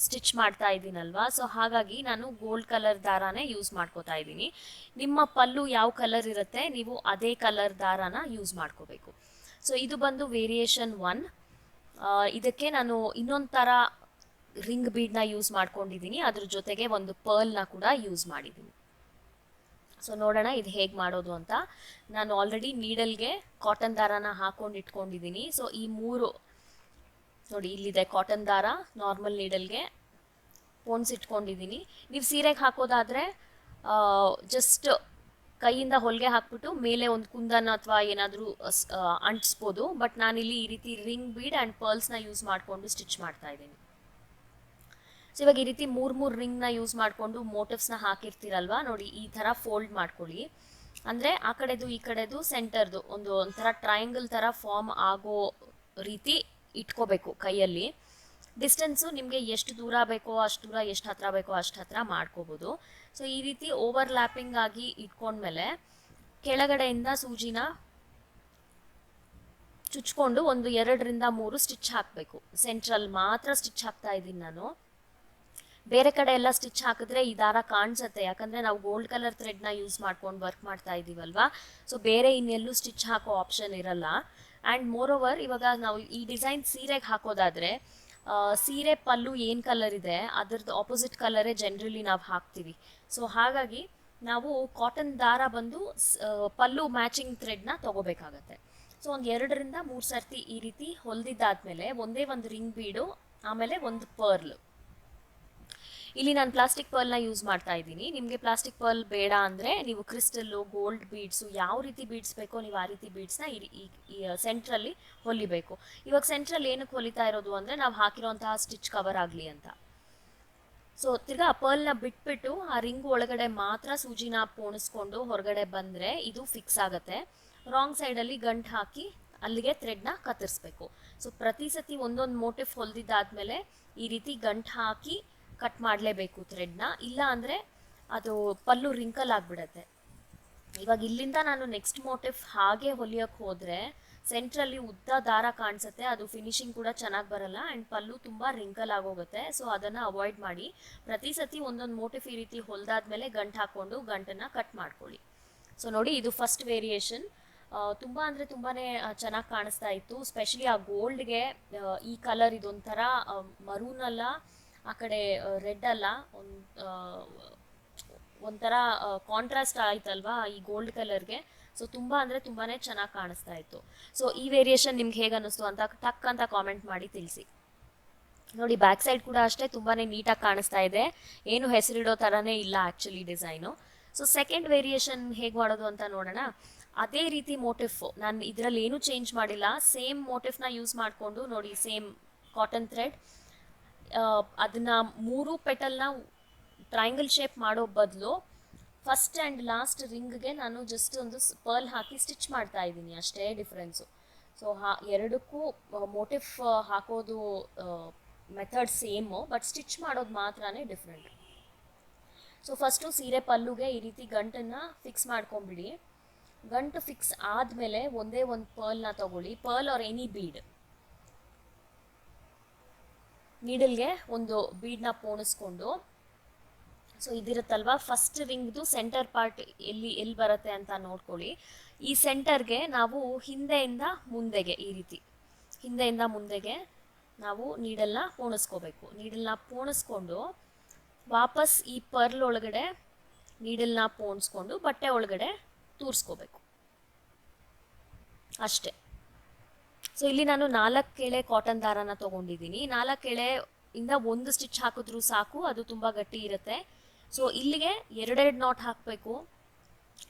ಸ್ಟಿಚ್ ಮಾಡ್ತಾ ಇದ್ದೀನಲ್ವಾ? ಸೊ ಹಾಗಾಗಿ ನಾನು ಗೋಲ್ಡ್ ಕಲರ್ ದಾರಾನೇ ಯೂಸ್ ಮಾಡ್ಕೋತಾ ಇದ್ದೀನಿ. ನಿಮ್ಮ ಪಲ್ಲು ಯಾವ ಕಲರ್ ಇರುತ್ತೆ, ನೀವು ಅದೇ ಕಲರ್ ದಾರಾನ ಯೂಸ್ ಮಾಡ್ಕೋಬೇಕು. ಸೊ ಇದು ಬಂದು ವೇರಿಯೇಷನ್ ಒನ್ ಇದಕ್ಕೆ ನಾನು ಇನ್ನೊಂದು ಥರ ರಿಂಗ್ ಬೀಡ್ನ ಯೂಸ್ ಮಾಡ್ಕೊಂಡಿದ್ದೀನಿ. ಅದ್ರ ಜೊತೆಗೆ ಒಂದು ಪರ್ಲ್ನ ಕೂಡ ಯೂಸ್ ಮಾಡಿದ್ದೀನಿ. ಸೊ ನೋಡೋಣ ಇದು ಹೇಗೆ ಮಾಡೋದು ಅಂತ. ನಾನು ಆಲ್ರೆಡಿ ನೀಡಲ್ಗೆ ಕಾಟನ್ ದಾರಾನ ಹಾಕೊಂಡು ಇಟ್ಕೊಂಡಿದ್ದೀನಿ. ಸೊ ಈ ಮೂರು ನೋಡಿ, ಇಲ್ಲಿದೆ ಕಾಟನ್ ದಾರ ನಾರ್ಮಲ್ ನೀಡಲ್ಗೆ ಪೋಣಿಸಿಟ್ಕೊಂಡಿದ್ದೀನಿ ನೀವು ಸೀರೆಗೆ ಹಾಕೋದಾದರೆ ಜಸ್ಟ್ ಕೈಯಿಂದ ಹೊಲಿಗೆ ಹಾಕ್ಬಿಟ್ಟು ಮೇಲೆ ಒಂದು ಕುಂದನ ಅಥವಾ ಏನಾದರೂ ಅಂಟಿಸ್ಬೋದು. ಬಟ್ ನಾನಿಲ್ಲಿ ಈ ರೀತಿ ರಿಂಗ್ ಬೀಡ್ ಆ್ಯಂಡ್ ಪರ್ಲ್ಸ್ನ ಯೂಸ್ ಮಾಡಿಕೊಂಡು ಸ್ಟಿಚ್ ಮಾಡ್ತಾ ಇದ್ದೀನಿ. ಸೊ ಇವಾಗ ಈ ರೀತಿ ಮೂರು ಮೂರು ರಿಂಗ್ನ ಯೂಸ್ ಮಾಡಿಕೊಂಡು ಮೋಟಿವ್ಸ್ನ ಹಾಕಿರ್ತೀರಲ್ವಾ? ನೋಡಿ, ಈ ಥರ ಫೋಲ್ಡ್ ಮಾಡ್ಕೊಳ್ಳಿ. ಅಂದರೆ ಆ ಕಡೆದು ಈ ಕಡೆದು ಸೆಂಟರ್ದು ಒಂದು ಒಂಥರ ಟ್ರಯಾಂಗಲ್ ಥರ ಫಾರ್ಮ್ ಆಗೋ ರೀತಿ ಇಟ್ಕೋಬೇಕು ಕೈಯಲ್ಲಿ. ಡಿಸ್ಟೆನ್ಸು ನಿಮಗೆ ಎಷ್ಟು ದೂರ ಬೇಕೋ ಅಷ್ಟು ದೂರ, ಎಷ್ಟು ಹತ್ರ ಬೇಕೋ ಅಷ್ಟು ಹತ್ರ ಮಾಡ್ಕೋಬೋದು. ಸೊ ಈ ರೀತಿ ಓವರ್ಲ್ಯಾಪಿಂಗ್ ಆಗಿ ಇಟ್ಕೊಂಡ್ಮೇಲೆ ಕೆಳಗಡೆಯಿಂದ ಸೂಜಿನ ಚುಚ್ಕೊಂಡು ಒಂದು ಎರಡರಿಂದ ಮೂರು ಸ್ಟಿಚ್ ಹಾಕಬೇಕು. ಸೆಂಟ್ರಲ್ ಮಾತ್ರ ಸ್ಟಿಚ್ ಹಾಕ್ತಾ ಇದ್ದೀನಿ ನಾನು. ಬೇರೆ ಕಡೆ ಎಲ್ಲ ಸ್ಟಿಚ್ ಹಾಕಿದ್ರೆ ಈ ದಾರ ಕಾಣಿಸುತ್ತೆ. ಯಾಕಂದರೆ ನಾವು ಗೋಲ್ಡ್ ಕಲರ್ ಥ್ರೆಡ್ನ ಯೂಸ್ ಮಾಡ್ಕೊಂಡು ವರ್ಕ್ ಮಾಡ್ತಾ ಇದ್ದೀವಲ್ವಾ ಸೊ ಬೇರೆ ಇನ್ನೆಲ್ಲೂ ಸ್ಟಿಚ್ ಹಾಕೋ ಆಪ್ಷನ್ ಇರಲ್ಲ. ಆ್ಯಂಡ್ ಮೋರ್ ಓವರ್ ಇವಾಗ ನಾವು ಈ ಡಿಸೈನ್ ಸೀರೆಗೆ ಹಾಕೋದಾದರೆ ಸೀರೆ ಪಲ್ಲು ಏನು ಕಲರ್ ಇದೆ ಅದರದ್ದು ಆಪೋಸಿಟ್ ಕಲರೇ ಜನರಲಿ ನಾವು ಹಾಕ್ತೀವಿ. ಸೊ ಹಾಗಾಗಿ ನಾವು ಕಾಟನ್ ದಾರ ಬಂದು ಪಲ್ಲು ಮ್ಯಾಚಿಂಗ್ ಥ್ರೆಡ್ನ ತೊಗೋಬೇಕಾಗತ್ತೆ. ಸೊ ಒಂದು ಎರಡರಿಂದ ಮೂರು ಸರ್ತಿ ಈ ರೀತಿ ಹೊಲ್ದಿದ್ದಾದ್ಮೇಲೆ ಒಂದೇ ಒಂದು ರಿಂಗ್ ಬೀಡು ಆಮೇಲೆ ಒಂದು ಪರ್ಲ್ ಇಲ್ಲಿ ನಾನು ಪ್ಲಾಸ್ಟಿಕ್ ಪರ್ಲ್ನ ಯೂಸ್ ಮಾಡ್ತಾ ಇದ್ದೀನಿ. ನಿಮಗೆ ಪ್ಲಾಸ್ಟಿಕ್ ಪರ್ಲ್ ಬೇಡ ಅಂದರೆ ನೀವು ಕ್ರಿಸ್ಟಲ್ಲು ಗೋಲ್ಡ್ ಬೀಡ್ಸು ಯಾವ ರೀತಿ ಬೀಡ್ಸ್ ಬೇಕೋ ನೀವು ಆ ರೀತಿ ಬೀಡ್ಸ್ನ ಈ ಸೆಂಟ್ರಲ್ಲಿ ಹೊಲಿಬೇಕು. ಇವಾಗ ಸೆಂಟ್ರಲ್ಲಿ ಏನಕ್ಕೆ ಹೊಲಿತಾ ಇರೋದು ಅಂದರೆ ನಾವು ಹಾಕಿರೋಂತಹ ಸ್ಟಿಚ್ ಕವರ್ ಆಗಲಿ ಅಂತ. ಸೊ, ತಿರ್ಗಾ ಪರ್ಲ್ನ ಬಿಟ್ಬಿಟ್ಟು ಆ ರಿಂಗ್ ಒಳಗಡೆ ಮಾತ್ರ ಸೂಜಿನ ಪೋಣಿಸ್ಕೊಂಡು ಹೊರಗಡೆ ಬಂದರೆ ಇದು ಫಿಕ್ಸ್ ಆಗುತ್ತೆ. ರಾಂಗ್ ಸೈಡಲ್ಲಿ ಗಂಟು ಹಾಕಿ ಅಲ್ಲಿಗೆ ಥ್ರೆಡ್ನ ಕತ್ತರಿಸ್ಬೇಕು. ಸೊ ಪ್ರತಿ ಸತಿ ಒಂದೊಂದು ಮೋಟಿಫ್ ಹೊಲ್ದಿದ್ದಾದ್ಮೇಲೆ ಈ ರೀತಿ ಗಂಟು ಹಾಕಿ ಕಟ್ ಮಾಡಲೇಬೇಕು ಥ್ರೆಡ್ನ ಇಲ್ಲ ಅಂದರೆ ಅದು ಪಲ್ಲು ರಿಂಕಲ್ ಆಗಿಬಿಡತ್ತೆ. ಇವಾಗ ಇಲ್ಲಿಂದ ನಾನು ನೆಕ್ಸ್ಟ್ ಮೋಟಿಫ್ ಹಾಗೆ ಹೊಲಿಯೋಕ್ಕೆ ಹೋದರೆ ಸೆಂಟ್ರಲ್ಲಿ ಉದ್ದ ದಾರ ಕಾಣಿಸುತ್ತೆ. ಅದು ಫಿನಿಶಿಂಗ್ ಕೂಡ ಚೆನ್ನಾಗಿ ಬರಲ್ಲ ಆ್ಯಂಡ್ ಪಲ್ಲು ತುಂಬ ರಿಂಕಲ್ ಆಗೋಗುತ್ತೆ. ಸೊ ಅದನ್ನು ಅವಾಯ್ಡ್ ಮಾಡಿ ಪ್ರತಿ ಸತಿ ಒಂದೊಂದು ಮೋಟಿಫ್ ಈ ರೀತಿ ಹೊಲ್ದಾದ್ಮೇಲೆ ಗಂಟು ಹಾಕ್ಕೊಂಡು ಗಂಟನ್ನು ಕಟ್ ಮಾಡ್ಕೊಳ್ಳಿ. ಸೊ ನೋಡಿ ಇದು ಫಸ್ಟ್ ವೇರಿಯೇಷನ್ ತುಂಬ ಅಂದರೆ ತುಂಬಾ ಚೆನ್ನಾಗಿ ಕಾಣಿಸ್ತಾ ಇತ್ತು. ಸ್ಪೆಷಲಿ ಆ ಗೋಲ್ಡ್ಗೆ ಈ ಕಲರ್ ಇದೊಂಥರ ಮರೂನಲ್ಲ ಆ ಕಡೆ ರೆಡ್ ಅಲ್ಲ. ಒಂದು ಒಂಥರ ಕಾಂಟ್ರಾಸ್ಟ್ ಆಯ್ತಲ್ವಾ ಈ ಗೋಲ್ಡ್ ಕಲರ್ಗೆ ಸೊ ತುಂಬ ಅಂದರೆ ತುಂಬಾ ಚೆನ್ನಾಗಿ ಕಾಣಿಸ್ತಾ ಇತ್ತು. ಸೊ ಈ ವೇರಿಯೇಷನ್ ನಿಮ್ಗೆ ಹೇಗೆ ಅನ್ನಿಸ್ತು ಅಂತ ಟಕ್ ಅಂತ ಕಾಮೆಂಟ್ ಮಾಡಿ ತಿಳಿಸಿ. ನೋಡಿ ಬ್ಯಾಕ್ ಸೈಡ್ ಕೂಡ ಅಷ್ಟೇ ತುಂಬಾನೇ ನೀಟಾಗಿ ಕಾಣಿಸ್ತಾ ಇದೆ. ಏನು ಹೆಸರಿಡೋ ಥರನೇ ಇಲ್ಲ actually design so second variation ಹೇಗೆ ಮಾಡೋದು ಅಂತ ನೋಡೋಣ. ಅದೇ ರೀತಿ ಮೋಟಿಫ್ ನಾನು ಇದರಲ್ಲಿ ಏನೂ ಚೇಂಜ್ ಮಾಡಿಲ್ಲ. ಸೇಮ್ ಮೋಟಿಫ್ನ ಯೂಸ್ ಮಾಡಿಕೊಂಡು ನೋಡಿ ಸೇಮ್ ಕಾಟನ್ ಥ್ರೆಡ್ ಅದನ್ನ ಮೂರು ಪೆಟಲ್ನ ಟ್ರಯಾಂಗಲ್ ಶೇಪ್ ಮಾಡೋ ಬದಲು ಫಸ್ಟ್ ಆ್ಯಂಡ್ ಲಾಸ್ಟ್ ರಿಂಗ್ಗೆ ನಾನು ಜಸ್ಟ್ ಒಂದು ಪರ್ಲ್ ಹಾಕಿ ಸ್ಟಿಚ್ ಮಾಡ್ತಾ ಇದ್ದೀನಿ, ಅಷ್ಟೇ ಡಿಫ್ರೆನ್ಸು. ಸೊ ಹಾ, ಎರಡಕ್ಕೂ ಮೋಟಿಫ್ ಹಾಕೋದು ಮೆಥಡ್ ಸೇಮು, ಬಟ್ ಸ್ಟಿಚ್ ಮಾಡೋದು ಮಾತ್ರನೇ ಡಿಫ್ರೆಂಟ್. ಸೊ ಫಸ್ಟು ಸೀರೆ ಪಲ್ಲುಗೆ ಈ ರೀತಿ ಗಂಟನ್ನು ಫಿಕ್ಸ್ ಮಾಡ್ಕೊಂಬಿಡಿ. ಗಂಟು ಫಿಕ್ಸ್ ಆದಮೇಲೆ ಒಂದೇ ಒಂದು ಪರ್ಲ್ನ ತಗೊಳ್ಳಿ. ಪರ್ಲ್ ಆರ್ ಎನಿ ಬೀಡ್ ನೀಡಲ್ಗೆ ಒಂದು ಬೀಡ್ನ ಪೋಣಿಸ್ಕೊಂಡು ಸೊ ಇದಿರುತ್ತಲ್ವಾ? ಫಸ್ಟ್ ರಿಂಗ್ದು ಸೆಂಟರ್ ಪಾರ್ಟ್ ಎಲ್ಲಿ ಎಲ್ಲಿ ಬರುತ್ತೆ ಅಂತ ನೋಡ್ಕೊಳ್ಳಿ. ಈ ಸೆಂಟರ್ಗೆ ನಾವು ಹಿಂದೆಯಿಂದ ಮುಂದೆಗೆ, ಈ ರೀತಿ ಹಿಂದೆಯಿಂದ ಮುಂದೆಗೆ ನಾವು ನೀಡಲ್ನ ಪೋಣಿಸ್ಕೋಬೇಕು. ನೀಡಲ್ನ ಪೋಣಿಸ್ಕೊಂಡು ವಾಪಸ್ ಈ ಪರ್ಲ್ ಒಳಗಡೆ ನೀಡಲ್ನ ಪೋಣಿಸ್ಕೊಂಡು ಬಟ್ಟೆ ಒಳಗಡೆ ತೂರಿಸ್ಕೋಬೇಕು. ಅಷ್ಟೇ. ಸೊ ಇಲ್ಲಿ ನಾನು ನಾಲ್ಕು ಎಳೆ ಕಾಟನ್ ದಾರನ ತಗೊಂಡಿದ್ದೀನಿ. ನಾಲ್ಕು ಎಳೆ ಇಂದ ಒಂದು ಸ್ಟಿಚ್ ಹಾಕಿದ್ರು ಸಾಕು, ಅದು ತುಂಬ ಗಟ್ಟಿ ಇರುತ್ತೆ. ಸೊ ಇಲ್ಲಿಗೆ ಎರಡೆರಡು ನಾಟ್ ಹಾಕಬೇಕು.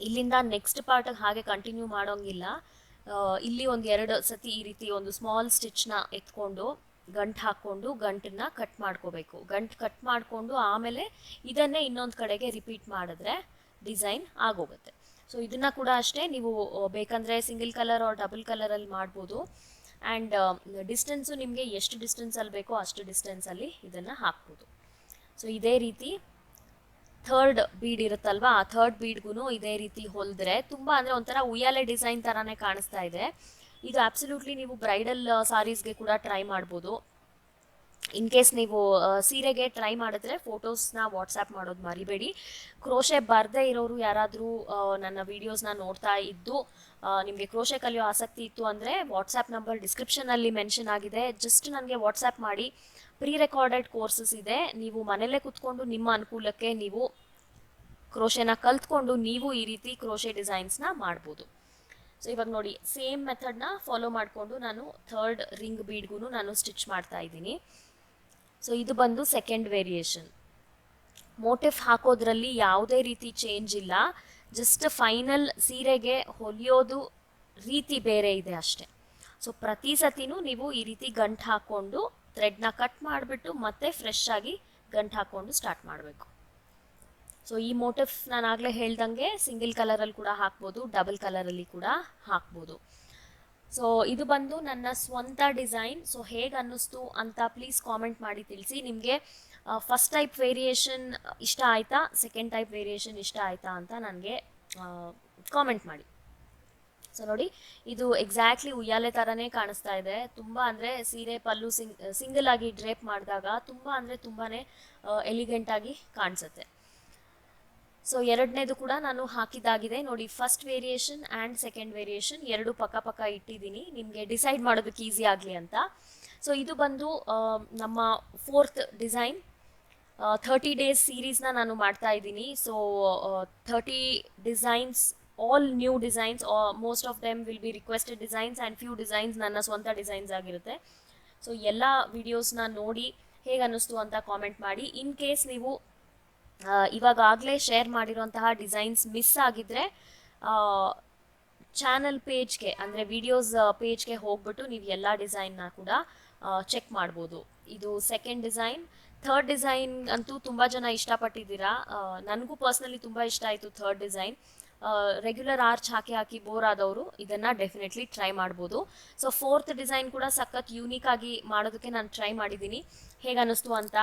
ಇಲ್ಲಿಂದ ನೆಕ್ಸ್ಟ್ ಪಾರ್ಟಿಗೆ ಹಾಗೆ ಕಂಟಿನ್ಯೂ ಮಾಡೋಂಗಿಲ್ಲ. ಇಲ್ಲಿ ಒಂದು ಎರಡು ಸತಿ ಈ ರೀತಿ ಒಂದು ಸ್ಮಾಲ್ ಸ್ಟಿಚ್ನ ಎತ್ಕೊಂಡು ಗಂಟು ಹಾಕ್ಕೊಂಡು ಗಂಟನ್ನ ಕಟ್ ಮಾಡ್ಕೋಬೇಕು. ಗಂಟು ಕಟ್ ಮಾಡಿಕೊಂಡು ಆಮೇಲೆ ಇದನ್ನೇ ಇನ್ನೊಂದು ಕಡೆಗೆ ರಿಪೀಟ್ ಮಾಡಿದ್ರೆ ಡಿಸೈನ್ ಆಗೋಗುತ್ತೆ. ಸೊ ಇದನ್ನು ಕೂಡ ಅಷ್ಟೇ ನೀವು ಬೇಕಂದರೆ ಸಿಂಗಲ್ ಕಲರ್ ಆರ್ ಡಬಲ್ ಕಲರಲ್ಲಿ ಮಾಡ್ಬೋದು. ಆ್ಯಂಡ್ ಡಿಸ್ಟೆನ್ಸು ನಿಮಗೆ ಎಷ್ಟು ಡಿಸ್ಟೆನ್ಸಲ್ಲಿ ಬೇಕೋ ಅಷ್ಟು ಡಿಸ್ಟೆನ್ಸಲ್ಲಿ ಇದನ್ನು ಹಾಕ್ಬೋದು. ಸೊ ಇದೇ ರೀತಿ ಥರ್ಡ್ ಬೀಡ್ ಇರುತ್ತಲ್ವಾ? ಆ ಥರ್ಡ್ ಬೀಡ್ಗೂ ಇದೇ ರೀತಿ ಹೊಲಿದ್ರೆ ತುಂಬ ಅಂದರೆ ಒಂಥರ ಉಯ್ಯಾಲೆ ಡಿಸೈನ್ ಥರನೇ ಕಾಣಿಸ್ತಾ ಇದೆ. ಇದು ಅಬ್ಸಲ್ಯೂಟ್ಲಿ ನೀವು ಬ್ರೈಡಲ್ ಸಾರೀಸ್ಗೆ ಕೂಡ ಟ್ರೈ ಮಾಡ್ಬೋದು. ಇನ್ ಕೇಸ್ ನೀವು ಸೀರೆಗೆ ಟ್ರೈ ಮಾಡಿದ್ರೆ ಫೋಟೋಸ್ನ ವಾಟ್ಸಪ್ ಮಾಡೋದು ಮರಿಬೇಡಿ. ಕ್ರೋಶೆ ಬರದೇ ಇರೋರು ಯಾರಾದರೂ ನನ್ನ ವೀಡಿಯೋಸ್ನ ನೋಡ್ತಾ ಇದ್ದು ನಿಮಗೆ ಕ್ರೋಶೆ ಕಲಿಯೋ ಆಸಕ್ತಿ ಇತ್ತು ಅಂದರೆ ವಾಟ್ಸಪ್ ನಂಬರ್ ಡಿಸ್ಕ್ರಿಪ್ಷನಲ್ಲಿ ಮೆನ್ಷನ್ ಆಗಿದೆ. ಜಸ್ಟ್ ನನಗೆ ವಾಟ್ಸಪ್ ಮಾಡಿ. ಪ್ರೀ ರೆಕಾರ್ಡೆಡ್ ಕೋರ್ಸಸ್ ಇದೆ. ನೀವು ಮನೆಯಲ್ಲೇ ಕುತ್ಕೊಂಡು ನಿಮ್ಮ ಅನುಕೂಲಕ್ಕೆ ನೀವು ಕ್ರೋಶೆನ ಕಲ್ತ್ಕೊಂಡು ನೀವು ಈ ರೀತಿ ಕ್ರೋಶೆ ಡಿಸೈನ್ಸ್ನ ಮಾಡ್ಬೋದು. ಸೊ ಇವಾಗ ನೋಡಿ ಸೇಮ್ ಮೆಥಡ್ನ ಫಾಲೋ ಮಾಡಿಕೊಂಡು ನಾನು ಥರ್ಡ್ ರಿಂಗ್ ಬೀಡ್ಗೂ ನಾನು ಸ್ಟಿಚ್ ಮಾಡ್ತಾ ಇದ್ದೀನಿ. ಸೊ ಇದು ಬಂದು ಸೆಕೆಂಡ್ ವೇರಿಯೇಷನ್ ಮೋಟಿಫ್ ಹಾಕೋದ್ರಲ್ಲಿ ಯಾವುದೇ ರೀತಿ ಚೇಂಜ್ ಇಲ್ಲ. ಜಸ್ಟ್ ಫೈನಲ್ ಸೀರೆಗೆ ಹೊಲಿಯೋದು ರೀತಿ ಬೇರೆ ಇದೆ ಅಷ್ಟೆ. ಸೊ ಪ್ರತಿ ಸತಿನೂ ನೀವು ಈ ರೀತಿ ಗಂಟು ಹಾಕ್ಕೊಂಡು ಥ್ರೆಡ್ನ ಕಟ್ ಮಾಡಿಬಿಟ್ಟು ಮತ್ತೆ ಫ್ರೆಶ್ ಆಗಿ ಗಂಟು ಹಾಕ್ಕೊಂಡು ಸ್ಟಾರ್ಟ್ ಮಾಡಬೇಕು. ಸೊ ಈ ಮೋಟಿಫ್ ನಾನು ಆಗಲೇ ಹೇಳ್ದಂಗೆ ಸಿಂಗಲ್ ಕಲರಲ್ಲಿ ಕೂಡ ಹಾಕ್ಬೋದು ಡಬಲ್ ಕಲರಲ್ಲಿ ಕೂಡ ಹಾಕ್ಬೋದು. ಸೊ ಇದು ಬಂದು ನನ್ನ ಸ್ವಂತ ಡಿಸೈನ್. ಸೊ ಹೇಗೆ ಅನ್ನಿಸ್ತು ಅಂತ ಪ್ಲೀಸ್ ಕಾಮೆಂಟ್ ಮಾಡಿ ತಿಳಿಸಿ. ನಿಮಗೆ ಫಸ್ಟ್ ಟೈಪ್ ವೇರಿಯೇಷನ್ ಇಷ್ಟ ಆಯಿತಾ? ಸೆಕೆಂಡ್ ಟೈಪ್ ವೇರಿಯೇಷನ್ ಇಷ್ಟ ಆಯಿತಾ ಅಂತ ನನಗೆ ಕಾಮೆಂಟ್ ಮಾಡಿ. ಸೊ ನೋಡಿ, ಇದು ಎಕ್ಸಾಕ್ಟ್ಲಿ ಉಯ್ಯಾಲೆ ಥರನೇ ಕಾಣಿಸ್ತಾ ಇದೆ. ತುಂಬ ಅಂದರೆ ಸೀರೆ ಪಲ್ಲು ಸಿಂಗ್ ಸಿಂಗಲ್ ಆಗಿ ಡ್ರೇಪ್ ಮಾಡಿದಾಗ ತುಂಬ ಅಂದರೆ ತುಂಬಾ ಎಲಿಗೆಂಟಾಗಿ ಕಾಣಿಸುತ್ತೆ. ಸೊ ಎರಡನೇದು ಕೂಡ ನಾನು ಹಾಕಿದ್ದಾಗಿದೆ. ನೋಡಿ first variation and second variation ಎರಡು ಪಕ್ಕ ಪಕ್ಕ ಇಟ್ಟಿದ್ದೀನಿ. ನಿಮಗೆ ಡಿಸೈಡ್ ಮಾಡೋದಕ್ಕೆ ಈಸಿ ಆಗಲಿ ಅಂತ. ಸೊ ಇದು ಬಂದು ನಮ್ಮ ಫೋರ್ತ್ ಡಿಸೈನ್ ಥರ್ಟಿ ಡೇಸ್ ಸೀರೀಸ್ನ ನಾನು ಮಾಡ್ತಾ ಇದ್ದೀನಿ. So thirty designs all new designs most of them will be requested designs and few designs ನನ್ನ ಸ್ವಂತ ಡಿಸೈನ್ಸ್ ಆಗಿರುತ್ತೆ. ಸೊ ಎಲ್ಲ ವಿಡಿಯೋಸ್ನ ನೋಡಿ ಹೇಗೆ ಅನ್ನಿಸ್ತು ಅಂತ ಕಾಮೆಂಟ್ ಮಾಡಿ. ಇನ್ ಕೇಸ್ ನೀವು ಇವಾಗಲೇ ಶೇರ್ ಮಾಡಿರುವಂತಹ ಡಿಸೈನ್ಸ್ ಮಿಸ್ ಆಗಿದ್ರೆ ಚಾನಲ್ ಪೇಜ್ಗೆ ಅಂದರೆ ವಿಡಿಯೋಸ್ ಪೇಜ್ಗೆ ಹೋಗ್ಬಿಟ್ಟು ನೀವು ಎಲ್ಲ ಡಿಸೈನ್ನ ಕೂಡ ಚೆಕ್ ಮಾಡ್ಬೋದು. ಇದು ಸೆಕೆಂಡ್ ಡಿಸೈನ್ ಥರ್ಡ್ ಡಿಸೈನ್ ಅಂತೂ ತುಂಬ ಜನ ಇಷ್ಟಪಟ್ಟಿದ್ದೀರಾ? ನನಗೂ ಪರ್ಸ್ನಲಿ ತುಂಬ ಇಷ್ಟ ಆಯಿತು ಥರ್ಡ್ ಡಿಸೈನ್ ರೆಗ್ಯುಲರ್ ಆರ್ಚ್ ಹಾಕಿ ಹಾಕಿ ಬೋರ್ ಆದವರು, ಇದನ್ನು ಡೆಫಿನೆಟ್ಲಿ ಟ್ರೈ ಮಾಡ್ಬೋದು. ಸೊ ಫೋರ್ತ್ ಡಿಸೈನ್ ಕೂಡ ಸಖತ್ ಯೂನಿಕ್ ಆಗಿ ಮಾಡೋದಕ್ಕೆ ನಾನು ಟ್ರೈ ಮಾಡಿದ್ದೀನಿ. ಹೇಗನ್ನಿಸ್ತು ಅಂತ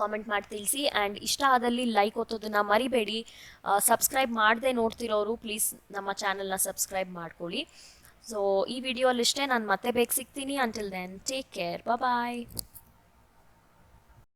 ಕಾಮೆಂಟ್ ಮಾಡಿ ತಿಳಿಸಿ. ಆ್ಯಂಡ್ ಇಷ್ಟ ಆದಲ್ಲಿ ಲೈಕ್ ಒತ್ತೋದನ್ನ ಮರಿಬೇಡಿ. ಸಬ್ಸ್ಕ್ರೈಬ್ ಮಾಡದೆ ನೋಡ್ತಿರೋರು ಪ್ಲೀಸ್ ನಮ್ಮ ಚಾನಲ್ನ ಸಬ್ಸ್ಕ್ರೈಬ್ ಮಾಡ್ಕೊಳ್ಳಿ. ಸೊ ಈ ವಿಡಿಯೋಲಿಷ್ಟೇ ನಾನು ಮತ್ತೆ ಬೇಗ ಸಿಗ್ತೀನಿ. Until then take care bye